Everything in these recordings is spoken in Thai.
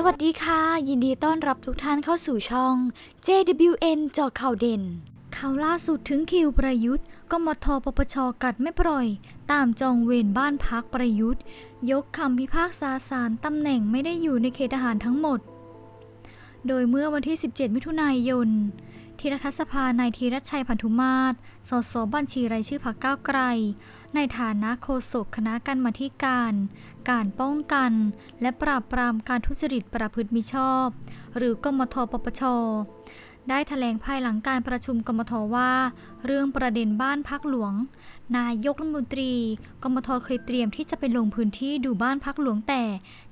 สวัสดีค่ะ ยินดีต้อนรับทุกท่านเข้าสู่ช่อง JWN เจอข่าวเด่น ข่าวล่าสุดถึงคิวประยุทธ์ก็มทปปชกัดไม่ปล่อย ตามจองเวรบ้านพักประยุทธ์ ยกคำพิพากษาศาลตำแหน่งไม่ได้อยู่ในเขตทหารทั้งหมด โดยเมื่อวันที่ 17 มิถุนายน ที่รัฐสภานายธีรชัยพันธุมาศสสบัญชีรายชื่อพรรคก้าวไกล ในฐานะโฆษกคณะกรรมาการ การป้องกัน และปราบปรามการทุจริตประพฤติมิชอบ หรือกมทปปชได้แถลงภายหลังการประชุมกมทว่า เรื่องประเด็นบ้านพักหลวง นายกรัฐมนตรี กมทเคยเตรียมที่จะไปลงพื้นที่ดูบ้านพักหลวงแต่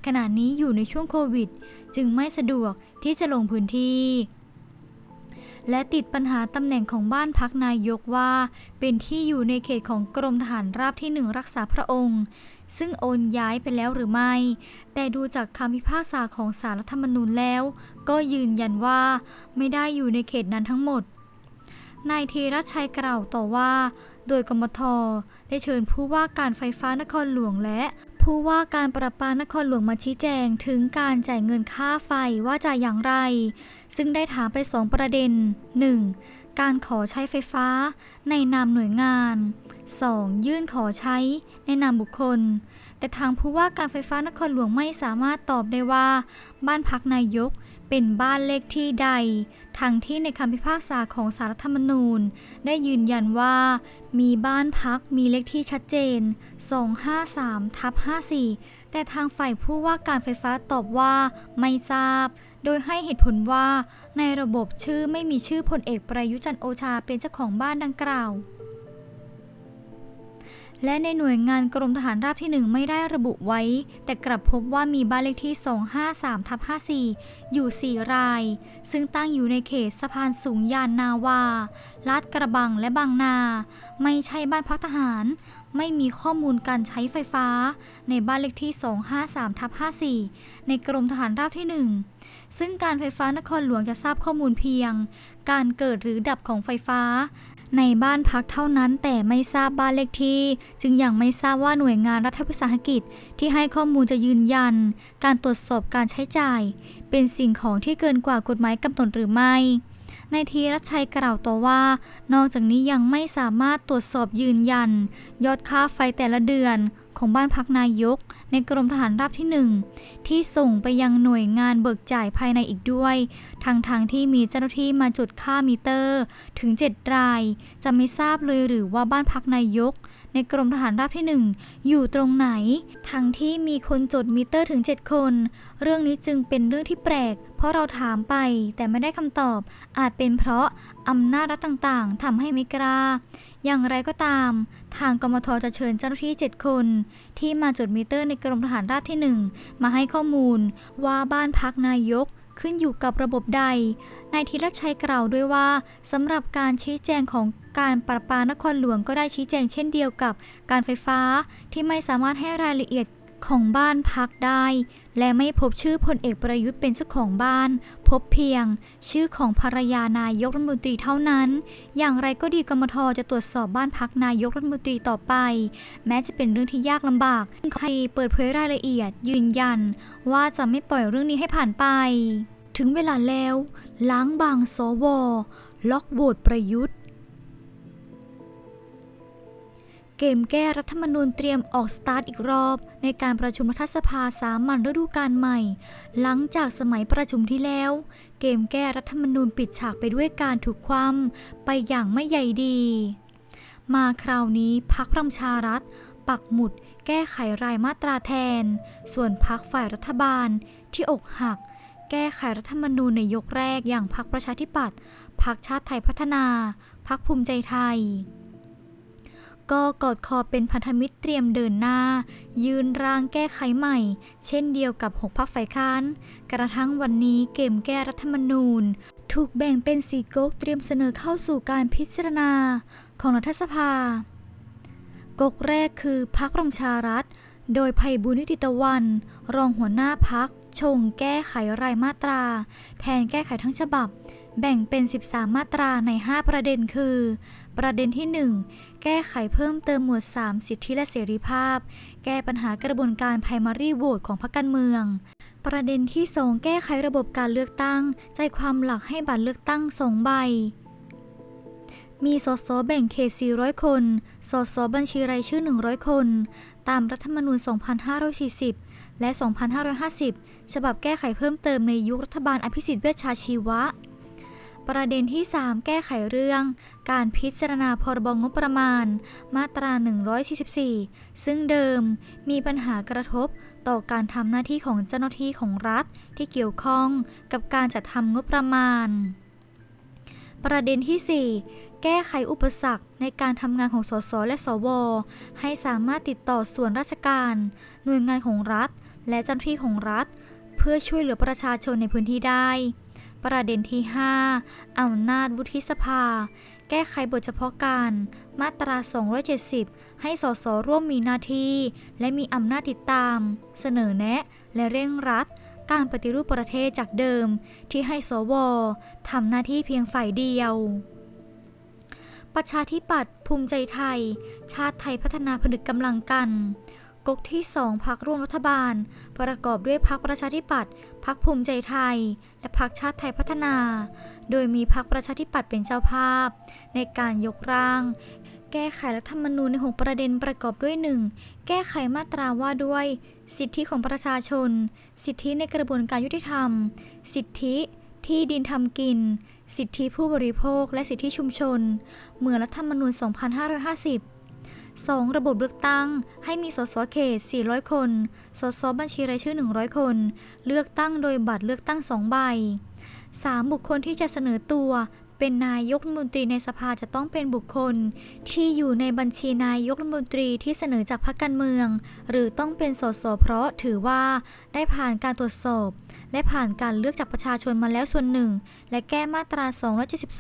ขณะนี้อยู่ในช่วงโควิด จึงไม่สะดวกที่จะลงพื้นที่ และติดปัญหาตำแหน่งของบ้านพักนายกว่า เป็นที่อยู่ในเขตของกรมทหารราบที่หนึ่งรักษาพระองค์ ซึ่งโอนย้ายไปแล้วหรือไม่ แต่ดูจากคำพิพากษาของสารรัฐธรรมนูญแล้ว ก็ยืนยันว่าไม่ได้อยู่ในเขตนั้นทั้งหมดนายธีรชัยกล่าวต่อว่า โดยกมทได้เชิญผู้ว่าการไฟฟ้านครหลวงและ ผู้ว่าการประปานครหลวงมาชี้แจงถึงการจ่ายเงินค่าไฟว่าจ่ายอย่างไร ซึ่งได้ถามไปสองประเด็น 1. การขอใช้ไฟฟ้าในนามหน่วยงาน 2. ยื่นขอใช้ในนามบุคคล แต่ทางผู้ว่าการไฟฟ้านครหลวงไม่สามารถตอบได้ว่า บ้านพักนายกเป็นบ้านเลขที่ใด ทั้งที่ในคำพิพากษาของสารรัฐธรรมนูญ ได้ยืนยันว่า มีบ้านพักมีเลขที่ชัดเจน 253ทับ54 แต่ทางฝ่ายผู้ว่าการไฟฟ้าตอบว่าไม่ทราบ โดยให้เหตุผลว่า ในระบบชื่อไม่มีชื่อพลเอกประยุจันโอชาเป็นเจ้าของบ้านดังกล่าว และในหน่วยงานกรมทหารราบที่ 1 ไม่ได้ระบุไว้ แต่กลับพบว่ามีบ้านเลขที่ 253ทับ54 อยู่ 4 ราย ซึ่งตั้งอยู่ในเขตสะพานสูงยานนาวา ลาดกระบังและบางนา ไม่ใช่บ้านพักทหาร ไม่มีข้อมูลการใช้ไฟฟ้า ในบ้านเลขที่ 253ทับ54 ในกรมทหารราบที่ 1 ซึ่งการไฟฟ้านครหลวงจะทราบข้อมูลเพียง การเกิดหรือดับของไฟฟ้า ในบ้านพักเท่านั้นแต่ไม่ทราบบ้านเลขที่ จึงยังไม่ทราบว่าหน่วยงานรัฐวิสาหกิจที่ให้ข้อมูลจะยืนยัน การตรวจสอบการใช้จ่าย เป็นสิ่งของที่เกินกว่ากฎหมายกำหนดหรือไม่นายธีรชัยกล่าวต่อว่า นอกจากนี้ยังไม่สามารถตรวจสอบยืนยัน ยอดค่าไฟแต่ละเดือนของบ้านพักนายกในกรมทหารราบที่ 1 ที่ส่งไปยังหน่วยงานเบิกจ่ายภายในอีกด้วยทางทางที่มีเจ้าหน้าที่มาจุดค่ามิเตอร์ถึง 7 ราย จะไม่ทราบเลยหรือว่าบ้านพักนายก ในกรมทหารราบที่ 1 อยู่ตรงไหน ทั้งที่มีคนจดมิเตอร์ถึง 7 คน เรื่องนี้จึงเป็นเรื่องที่แปลก เพราะเราถามไปแต่ไม่ได้คำตอบ อาจเป็นเพราะอำนาจรัฐต่างๆทำให้ไม่กล้าอย่างไรก็ตาม ทางกมทจะเชิญเจ้าหน้าที่ 7 คน ที่มาจดมิเตอร์ในกรมทหารราบที่ 1 มาให้ข้อมูลว่าบ้านพักนายกขึ้นอยู่กับระบบใด นายธีรชัยกล่าวด้วยว่าสำหรับการชี้แจงของการประปานครหลวงก็ได้ชี้แจงเช่นเดียวกับการไฟฟ้าที่ไม่สามารถให้รายละเอียด ของบ้านพักได้ และไม่พบชื่อพลเอกประยุทธ์เป็นเจ้าของบ้าน พบเพียง ชื่อของภรรยานายกรัฐมนตรีเท่านั้น อย่างไรก็ดีกรมทจะตรวจสอบบ้านพักนายกรัฐมนตรีต่อไป แม้จะเป็นเรื่องที่ยากลำบากใครเปิดเผยรายละเอียด ยืนยัน ว่าจะไม่ปล่อยเรื่องนี้ให้ผ่านไป ถึงเวลาแล้ว ล้างบางสวล็อกโหวตประยุทธ์ เกมแก้รัฐธรรมนูญเตรียมออกสตาร์ทอีกรอบ ในการประชุมรัฐสภาสามัญฤดูกาลใหม่ หลังจากสมัยประชุมที่แล้ว เกมแก้รัฐธรรมนูญปิดฉากไปด้วยการถูกคว่ำไปอย่างไม่ใหญ่ดี มาคราวนี้พักพลังชารัฐ ปักหมุด แก้ไขรายมาตราแทน ส่วนพักฝ่ายรัฐบาลที่อกหัก แก้ไขรัฐธรรมนูญในยกแรกอย่างพักประชาธิปัตย์พักชาติไทยพัฒนาพักภูมิใจไทย ก็กอดคอเป็นพันธมิตรเตรียมเดินหน้า ยืนร่างแก้ไขใหม่ เช่นเดียวกับหกพักฝ่ายค้าน กระทั่งวันนี้เกมแก้รัฐธรรมนูญ ถูกแบ่งเป็นสีก๊กเตรียมเสนอเข้าสู่การพิจารณาของรัฐสภาก๊กแรกคือพักประชารัฐ โดยไผ่บุญนิติตะวัน รองหัวหน้าพักชงแก้ไขรายมาตรา แทนแก้ไขทั้งฉบับ แบ่งเป็น 13 มาตราใน 5 ประเด็นคือ ประเด็นที่ 1 แก้ไขเพิ่มเติมหมวด 3 สิทธิและเสรีภาพ แก้ปัญหากระบวนการ primary vote ของพรรคการเมือง ประเด็นที่สองแก้ไขระบบการเลือกตั้ง ใจความหลักให้บัตรเลือกตั้งสองใบ มีสสแบ่งเขต 400 คน สสบัญชีรายชื่อ 100 คน ตามรัฐธรรมนูญ 2540 และ 2550 ฉบับแก้ไขเพิ่มเติมในยุครัฐบาลอภิสิทธิ์เวชชาชีวะ ประเด็นที่ 3 แก้ไขเรื่อง การพิจารณาพรบงบประมาณ มาตรา 144 ซึ่งเดิมมีปัญหากระทบต่อการทำหน้าที่ของเจ้าหน้าที่ของรัฐที่เกี่ยวข้องกับการจัดทำงบประมาณ ประเด็นที่ 4 แก้ไขอุปสรรคในการทำงานของสสและสว ให้สามารถติดต่อส่วนราชการ หน่วยงานของรัฐ และเจ้าหน้าที่ของรัฐ เพื่อช่วยเหลือประชาชนในพื้นที่ได้ ประเด็นที่ 5 อำนาจวุฒิสภา แก้ไขบทเฉพาะการ มาตรา 270 ให้สสร่วมมีหน้าที่ และมีอำนาจติดตาม เสนอแนะ และเร่งรัด การปฏิรูปประเทศจากเดิม ที่ให้สวทำหน้าที่เพียงฝ่ายเดียวประชาธิปัตย์ภูมิใจไทย ชาติไทยพัฒนาผนึกกำลังกัน ก๊กที่2พักร่วมรัฐบาล ประกอบด้วยพักประชาธิปัตย์พักภูมิใจไทย และพักชาติไทยพัฒนา โดยมีพักประชาธิปัตย์เป็นเจ้าภาพ ในการยกร่าง แก้ไขรัฐธรรมนูญในหกประเด็นประกอบด้วย 1. แก้ไขมาตราว่าด้วย สิทธิของประชาชน สิทธิในกระบวนการยุติธรรม สิทธิที่ดินทำกิน สิทธิผู้บริโภค และสิทธิชุมชน เหมือนรัฐธรรมนูญ 2550 2. ระบบเลือกตั้ง ให้มีสสเขต 400 คน สสบัญชีรายชื่อ 100 คน เลือกตั้งโดยบัตรเลือกตั้ง 2 ใบ 3. บุคคลที่จะเสนอตัว เป็นนายกรัฐมนตรีในสภาจะต้องเป็นบุคคล ที่อยู่ในบัญชีนายกรัฐมนตรีที่เสนอจากพรรคการเมือง หรือต้องเป็นสสเพราะถือว่าได้ผ่านการตรวจสอบ และผ่านการเลือกจากประชาชนมาแล้วส่วนหนึ่ง และแก้มาตรา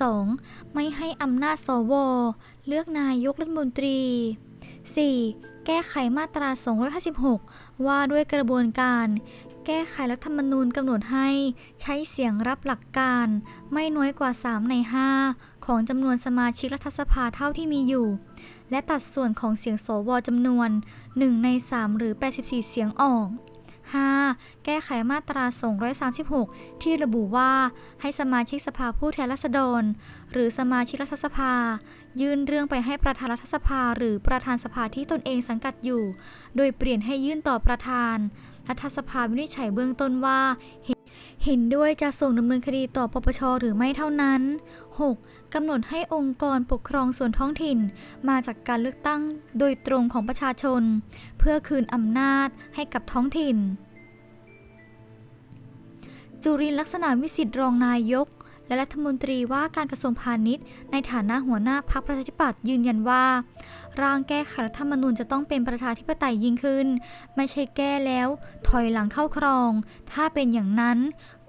272 ไม่ให้อำนาจสว เลือกนายกรัฐมนตรี 4. แก้ไขมาตรา 256 ว่าด้วยกระบวนการ แก้ไขรัฐธรรมนูญกำหนดให้ ใช้เสียงรับหลักการ ไม่น้อยกว่า 3 ใน 5 ของจำนวนสมาชิกรัฐสภาเท่าที่มีอยู่ และตัดส่วนของเสียงสวจำนวน 1 ใน 3 หรือ 84 เสียงออก 5. แก้ไขมาตรา 236 ที่ระบุว่า ให้สมาชิกสภาผู้แทนราษฎร หรือสมาชิกรัฐสภา ยื่นเรื่องไปให้ประธานรัฐสภา หรือประธานสภาที่ตนเองสังกัดอยู่ โดยเปลี่ยนให้ยื่นต่อประธาน รัฐสภาวินิจฉัยเบื้องต้นว่า เห็นด้วยจะส่งดำเนินคดีต่อปปชหรือไม่เท่านั้น 6. กำหนดให้องค์กรปกครองส่วนท้องถิ่น มาจากการเลือกตั้งโดยตรงของประชาชน เพื่อคืนอำนาจให้กับท้องถิ่น จุรินลักษณะวิสิทธิ์รองนายก และรัฐมนตรีว่าการกระทรวงพาณิชย์ ในฐานะหัวหน้าพรรคประชาธิปัตย์ยืนยันว่า ร่างแก้ไขรัฐธรรมนูญจะต้องเป็นประชาธิปไตยยิ่งขึ้น ไม่ใช่แก้แล้ว ถอยหลังเข้าครอง ถ้าเป็นอย่างนั้น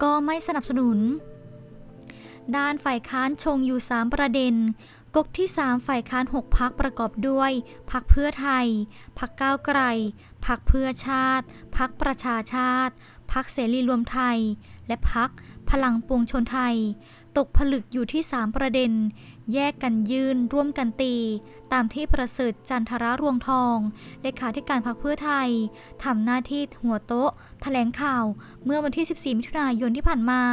ก็ไม่สนับสนุน ด้านฝ่ายค้านชงอยู่ 3 ประเด็นกกที่ 3 ฝ่ายค้าน 6 พักประกอบด้วย พักเพื่อไทย พักก้าวไกล พักเพื่อชาติ พักประชาชาติ พักเสรีรวมไทย และพัก พลังปวงชนไทย ตกผลึกอยู่ที่ 3 ประเด็น แยกกันยืนร่วมกันตี ตามที่ประเสริฐจันทรารวงทองเลขาธิการพรรคเพื่อไทยทำหน้าที่หัวโต๊ะ แถลงข่าวเมื่อวันที่ 14 มิถุนายนที่ผ่านมา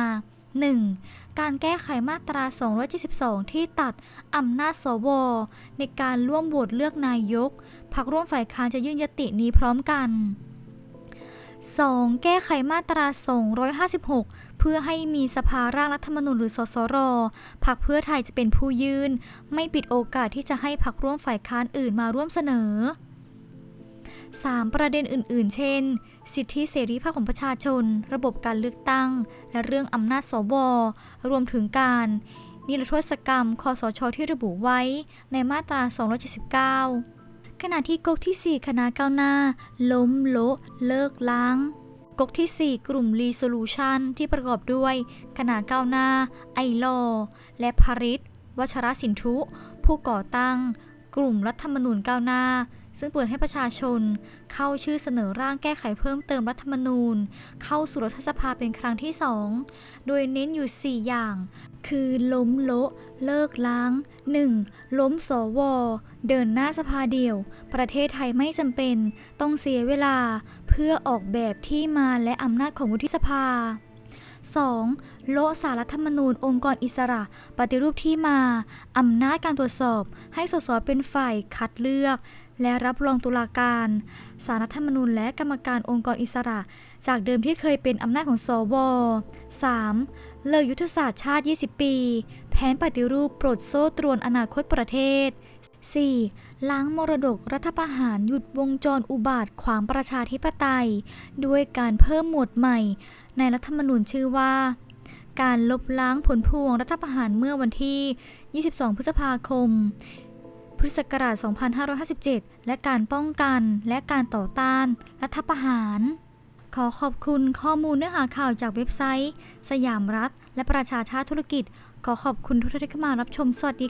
1. การแก้ไขมาตรา 272 ที่ตัดอำนาจสว ในการร่วมโหวตเลือกนายก พักร่วมฝ่ายค้านจะยื่นยตินี้พร้อมกัน 2. แก้ไขมาตรา 256 เพื่อให้มีสภาร่างรัฐธรรมนูญหรือสสร พักเพื่อไทยจะเป็นผู้ยื่น ไม่ปิดโอกาสที่จะให้พักร่วมฝ่ายค้านอื่นมาร่วมเสนอ 3. ประเด็นอื่น ๆ เช่น สิทธิเสรีภาพของประชาชน ระบบการเลือกตั้ง และเรื่องอำนาจสวรวมถึงการนิรโทษกรรม คอสช ที่ระบุไว้ในมาตรา 279 ขณะที่ก๊กที่ 4 คณะก้าวหน้า ล้มโละเลิกล้างก๊กที่ 4 กลุ่ม Resolution ที่ประกอบด้วย คณะก้าวหน้า ไอลอ และพาริศวัชรสินทุ ผู้ก่อตั้ง กลุ่มรัฐธรรมนูญก้าวหน้า ซึ่งเปิดให้ประชาชน เข้าชื่อเสนอร่างแก้ไขเพิ่มเติมรัฐธรรมนูญ เข้าสู่รัฐสภาเป็นครั้งที่สองโดยเน้นอยู่ 4 อย่าง คือล้มโละเลิกล้าง 1. ล้มสว เดินหน้าสภาเดี่ยว ประเทศไทยไม่จำเป็น ต้องเสียเวลา เพื่อออกแบบที่มาและอำนาจของวุฒิสภา 2. โละสารรัฐธรรมนูญองค์กรอิสระ ปฏิรูปที่มา อำนาจการตรวจสอบ ให้สสเป็นฝ่ายคัดเลือก และรับรองตุลาการสารรัฐธรรมนูญและกรรมการองค์กรอิสระ จากเดิมที่เคยเป็นอำนาจของสว 3. เลิกยุทธศาสตร์ชาติ 20 ปี แผนปฏิรูปปลดโซ่ตรวนอนาคตประเทศ 4. ล้างมรดกรัฐประหารหยุดวงจรอุบาทขวางประชาธิปไตย ด้วยการเพิ่มหมวดใหม่ ในรัฐธรรมนูญชื่อว่า การลบล้างผลพวงรัฐประหารเมื่อวันที่ 22 พฤษภาคม พุทธศักราช 2557 และการป้องกันและการต่อต้านรัฐประหาร ขอขอบคุณข้อมูลเนื้อหาข่าวจากเว็บไซต์ สยามรัฐ และประชาชาติธุรกิจ ขอขอบคุณทุกท่านที่เข้ามารับชม สวัสดี